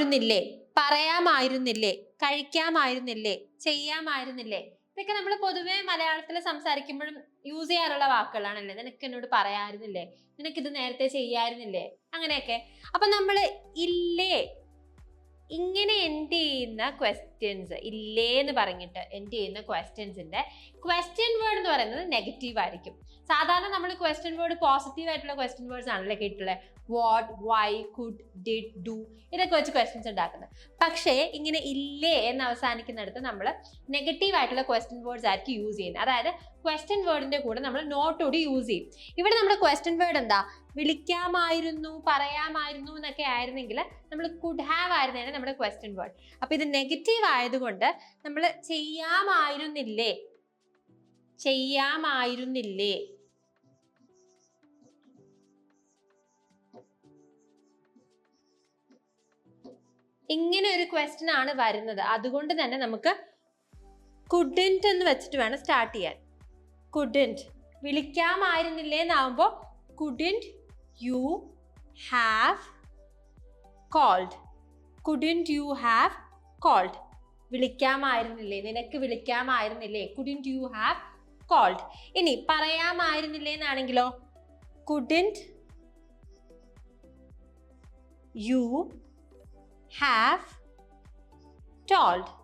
ചെയ്യാമായിരുന്നില്ലേ പറയാമായിരുന്നില്ലേ? കഴിക്കാമായിരുന്നില്ലേ? ചെയ്യാമായിരുന്നില്ലേ? ഇതൊക്കെ നമ്മൾ പൊതുവെ മലയാളത്തിൽ സംസാരിക്കുമ്പോഴും യൂസ് ചെയ്യാറുള്ള വാക്കുകളാണല്ലേ? നിനക്ക് എന്നോട് പറയാമായിരുന്നില്ലേ നിനക്കിത് നേരത്തെ ചെയ്യാമായിരുന്നില്ലേ അങ്ങനെയൊക്കെ. അപ്പൊ നമ്മൾ ഇല്ലേ? ഇങ്ങനെ എൻഡ് ചെയ്യുന്ന ക്വസ്റ്റ്യൻസ് ഇല്ലേ എന്ന് പറഞ്ഞിട്ട് എൻഡ് ചെയ്യുന്ന ക്വസ്റ്റ്യൻസിന്റെ ക്വസ്റ്റ്യൻ വേർഡ് എന്ന് പറയുന്നത് നെഗറ്റീവ് ആയിരിക്കും. സാധാരണ നമ്മൾ ക്വസ്റ്റ്യൻ വേർഡ് പോസിറ്റീവ് ആയിട്ടുള്ള ക്വസ്റ്റ്യൻ വേർഡ്സ് ആണല്ലേ കേട്ടിട്ടുള്ളത് what why could did do ഇതൊക്കെ വെച്ച് ക്വസ്റ്റ്യൻസ് ഉണ്ടാക്കുന്നത്. പക്ഷേ ഇങ്ങനെ ഇല്ലേ എന്ന് അവസാനിക്കുന്നിടത്ത് നമ്മൾ നെഗറ്റീവ് ആയിട്ടുള്ള ക്വസ്റ്റ്യൻ വേർഡ്സ് ആയിരിക്കും യൂസ് ചെയ്യുന്നത്. അതായത് ക്വസ്റ്റ്യൻ വേർഡിന്റെ കൂടെ നമ്മൾ നോട്ട് കൂടി യൂസ് ചെയ്യും. ഇവിടെ നമ്മുടെ ക്വസ്റ്റ്യൻ വേർഡ് എന്താ? വിളിക്കാമായിരുന്നു പറയാമായിരുന്നു എന്നൊക്കെ ആയിരുന്നെങ്കിൽ നമ്മൾ കുഡ് ഹാവ് ആയിരുന്നേനെ നമ്മുടെ ക്വസ്റ്റ്യൻ വേർഡ് അപ്പൊ ഇത് നെഗറ്റീവ് ആയതുകൊണ്ട് നമ്മൾ ചെയ്യാമായിരുന്നില്ലേ? ചെയ്യാമായിരുന്നില്ലേ? ഇങ്ങനെ ഒരു ക്വസ്റ്റ്യൻ ആണ് വരുന്നത്. അതുകൊണ്ട് തന്നെ നമുക്ക് കുഡിന്റ് എന്ന് വെച്ചിട്ട് വേണം സ്റ്റാർട്ട് ചെയ്യാൻ. കുഡിന്റ് വിളിക്കാമായിരുന്നില്ലേ എന്നാവുമ്പോൾ couldn't you have called couldn't you have called വിളിക്കാമായിരുന്നില്ലേ? നിനക്ക് വിളിക്കാമായിരുന്നില്ലേ? കുഡിൻ യു ഹാവ് കോൾഡ് ഇനി പറയാമായിരുന്നില്ലേ എന്നാണെങ്കിലോ കുഡിൻ യു ഹാവ് ടോൾഡ്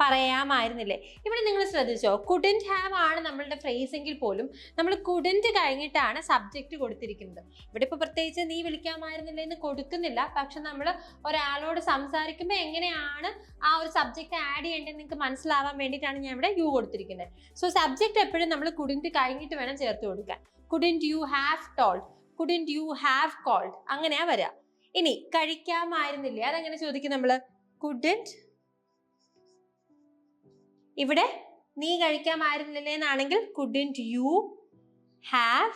പറയാമായിരുന്നില്ലേ? ഇവിടെ നിങ്ങൾ ശ്രദ്ധിച്ചോ കുഡന്റ് ഹാവ് ആണ് നമ്മളുടെ ഫ്രേസ് എങ്കിൽ പോലും നമ്മൾ കുഡന്റ് കഴിഞ്ഞിട്ടാണ് സബ്ജക്റ്റ് കൊടുത്തിരിക്കുന്നത്. ഇവിടെ ഇപ്പോൾ പ്രത്യേകിച്ച് നീ വിളിക്കാമായിരുന്നില്ല എന്ന് കൊടുക്കുന്നില്ല. പക്ഷെ നമ്മൾ ഒരാളോട് സംസാരിക്കുമ്പോൾ എങ്ങനെയാണ് ആ ഒരു സബ്ജക്റ്റ് ആഡ് ചെയ്യേണ്ടത് നിങ്ങൾക്ക് മനസ്സിലാവാൻ വേണ്ടിയിട്ടാണ് ഞാൻ ഇവിടെ യു കൊടുത്തിരിക്കുന്നത്. സോ സബ്ജക്റ്റ് എപ്പോഴും നമ്മൾ കുഡിന്റ് കഴിഞ്ഞിട്ട് വേണം ചേർത്ത് കൊടുക്കാൻ. Couldn't you have told couldn't you have called അങ്ങനെയാ വരിക ഇനി കഴിക്കാമായിരുന്നില്ലേ? അതെങ്ങനെ ചോദിക്കും നമ്മൾ കുഡിന്റ് ഇവിടെ നീ കഴിക്കാൻ കഴിക്കാമായിരുന്നില്ലേ എന്നാണെങ്കിൽ കുഡിന്റ് യു ഹാവ്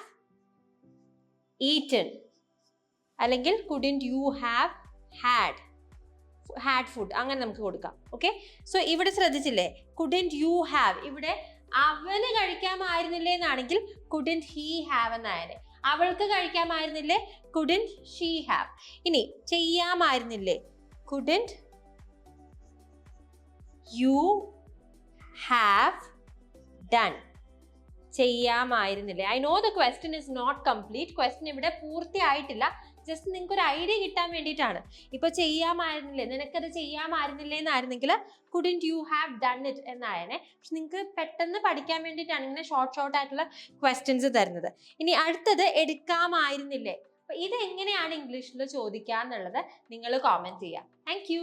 ഈറ്റൺ അല്ലെങ്കിൽ couldn't you have had had food അങ്ങനെ നമുക്ക് കൊടുക്കാം. ഓക്കെ സോ ഇവിടെ ശ്രദ്ധിച്ചില്ലേ? കുഡിന്റ് യു ഹാവ് ഇവിടെ അവന് കഴിക്കാമായിരുന്നില്ലേ എന്നാണെങ്കിൽ കുഡിന്റ് ഹീ ഹാവ് എന്നായാലേ. അവൾക്ക് കഴിക്കാമായിരുന്നില്ലേ കുഡിന്റ് ഷീ ഹാവ് ഇനി ചെയ്യാമായിരുന്നില്ലേ? Couldn't you have done ചെയ്യാമായിരുന്നില്ലേ? I know the question is not complete question ഇവിടെ പൂർത്തിയായിട്ടില്ല. ജസ്റ്റ് നിങ്ങൾക്ക് ഒരു ഐഡിയ കിട്ടാൻ വേണ്ടിയിട്ടാണ്. ഇപ്പോൾ ചെയ്യാമായിരുന്നില്ലേ? നിനക്കത് ചെയ്യാമായിരുന്നില്ലേ എന്നായിരുന്നെങ്കിൽ couldn't you have done it എന്നായനെ. പക്ഷെ നിങ്ങൾക്ക് പെട്ടെന്ന് പഠിക്കാൻ വേണ്ടിയിട്ടാണ് ഇങ്ങനെ ഷോർട്ട് ഷോർട്ട് ആയിട്ടുള്ള ക്വസ്റ്റ്യൻസ് തരുന്നത്. ഇനി അടുത്തത് എടുക്കാമായിരുന്നില്ലേ? അപ്പൊ ഇത് എങ്ങനെയാണ് ഇംഗ്ലീഷിൽ ചോദിക്കുക എന്നുള്ളത് നിങ്ങൾ കോമെന്റ് ചെയ്യാം. Thank you